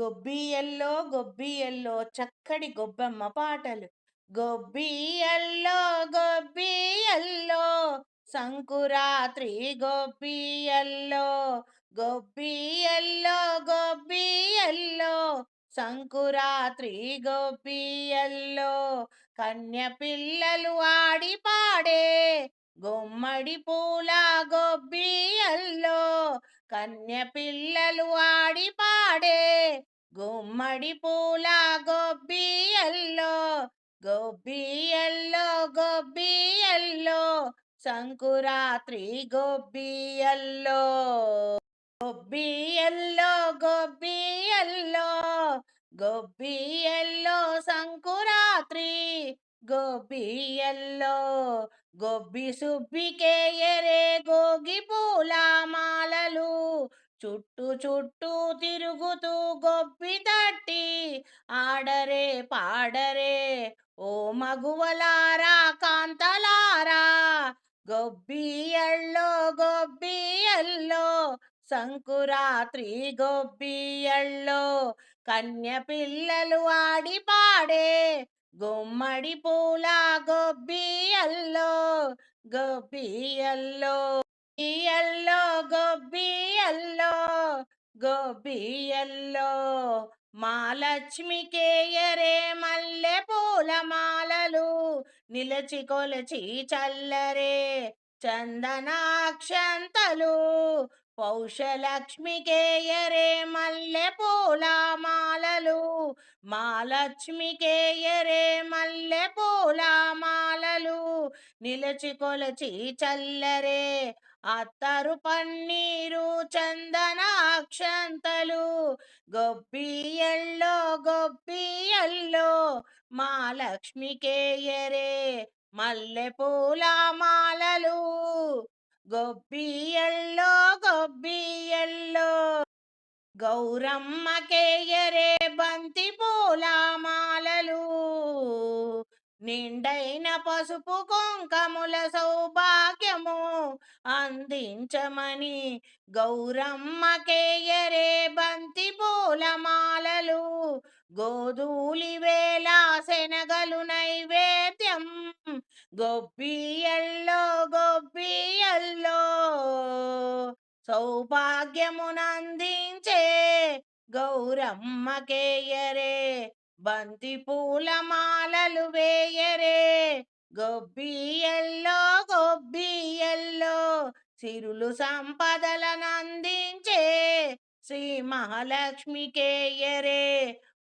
గొబ్బియల్లో గొబ్బియల్లో చక్కడి గొబ్బమ్మ పాటలు. గొబ్బియల్లో గొబ్బియల్లో సంకురాత్రి గొబ్బియల్లో గొబ్బియల్లో గొబ్బియల్లో సంకురాత్రి గొబ్బియల్లో కన్య పిల్లలు ఆడి పాడే గుమ్మడి పూల గొబ్బియల్లో కన్య పిల్లలు ఆడి పాడే గుమ్మడి పూల గొబ్బియల్లో గొబ్బియల్లో గొబ్బియల్లో సంకురాత్రి గొబ్బియల్లో గొబ్బియల్లో గొబ్బియల్లో గొబ్బియల్లో సంకురాత్రి గొబ్బియల్లో గొబ్బి సుబ్బికే ఎరే గోగి పూల మాలలు చుట్టూ చుట్టూ తిరుగుతూ గొబ్బి తట్టి ఆడరే పాడరే ఓ మగువలారా కాంతలారా గొబ్బియల్లో గొబ్బియల్లో సంకురాత్రి గొబ్బియల్లో కన్య పిల్లలు ఆడి పాడే గుమ్మడి పూల గొబ్బియల్లో గొబ్బియల్లో గొబ్బియల్లో గొబ్బియల్లో గొబ్బియల్లో మా లక్ష్మికేయరే మల్లె పూల మాలలు నిలచి కొలచి చల్లరే చందనాక్షంతలు. పౌషలక్ష్మికేయరే మల్లె పూల మాలలు మా లక్ష్మికేయరే మల్లె పూల నిలచికొలచి కొలచి చల్లరే అత్తరు పన్నీరు చందనాక్షంతలు. గొబ్బియల్లో గొబ్బియల్లో మా లక్ష్మికేయరే మల్లె పూల మాలలు. గొబ్బియల్లో గొబ్బియల్లో గౌరమ్మకేయరే బంతిపూ నిండైన పసుపు కుంకముల సౌభాగ్యము అందించమని గౌరమ్మకేయరే బంతి పూలమాలలు గోధూలి వేళ శనగలు నైవేద్యం గొబ్బియల్లో గొబ్బియల్లో సౌభాగ్యమునందించే గౌరమ్మకేయరే బంతి పూల మాలలు వేయరే గొబ్బియల్లో గొబ్బియల్లో సిరులు సంపదలనందించే శ్రీ మహాలక్ష్మికేయరే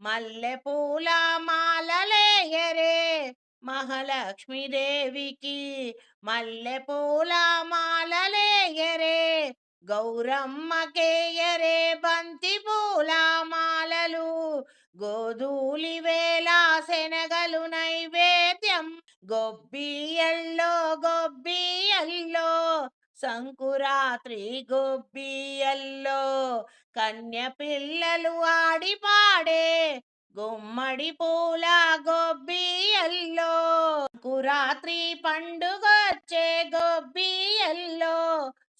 మల్లె పూల మాలలేయరే మహాలక్ష్మీదేవికి మల్లె పూల మాలలేయరే గౌరమ్మకేయరే బంతి పూల మాల గోధూలి వేళ శనగలు నైవేద్యం. గొబ్బియల్లో గొబ్బియల్లో సంకురాత్రి గొబ్బియల్లో కన్య పిల్లలు ఆడి పాడే గుమ్మడి పూల గొబ్బియల్లో సంకురాత్రి పండుగొచ్చే గొబ్బియల్లో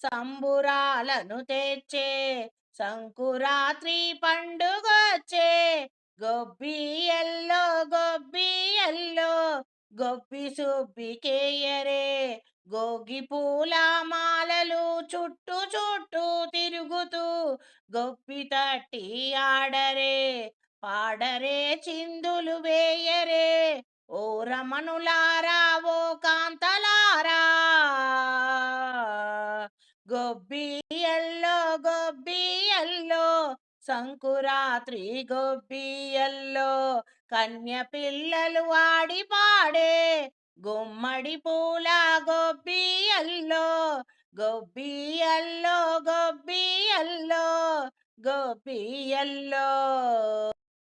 సంబురాలను తెచ్చే సంకురాత్రి పండుగొచ్చే గొబ్బియల్లో గొబ్బియల్లో గొబ్బి సుబ్బికేయరే గోగి పూల మాలలు చుట్టూ చుట్టూ తిరుగుతూ గొప్పి తట్టి ఆడరే పాడరే చిందులు వేయరే ఓ రమణులారా గొబ్బియల్లో గొబ్బియల్లో సంకురాత్రి గొబ్బియల్లో కన్య పిల్లలు ఆడి పాడే గుమ్మడి పూల గొబ్బియల్లో గొబ్బియల్లో గొబ్బియల్లో గొబ్బియల్లో.